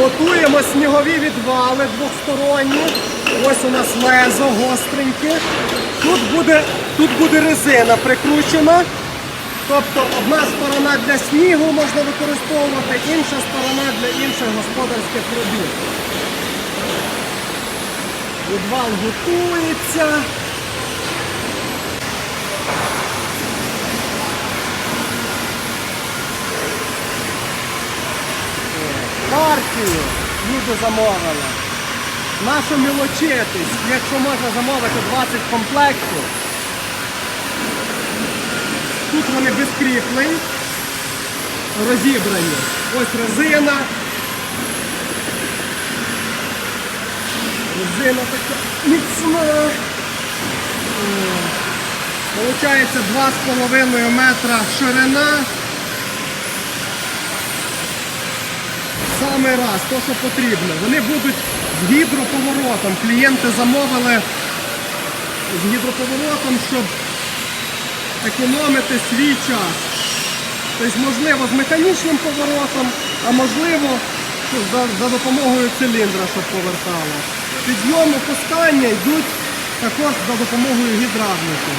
Готуємо снігові відвали двосторонні. Ось у нас лезо гостреньке. Тут буде, тут буде резина прикручена. Тобто одна сторона для снігу можна використовувати, інша сторона для інших господарських робіт. Відвал готується. Партію люди замовили. Нашу мілочитись, якщо можна замовити 20 комплектів. Тут вони без кріплень, розібрані. Ось резина. Резина така міцна. Получається 2,5 метра ширина. Саме раз, то, що потрібно. Вони будуть з гідроповоротом. Клієнти замовили з гідроповоротом, щоб економити свій час. Тобто, можливо, з механічним поворотом, а можливо, за, за допомогою циліндра, щоб повертало. Підйом опускання йдуть також за допомогою гідравліки.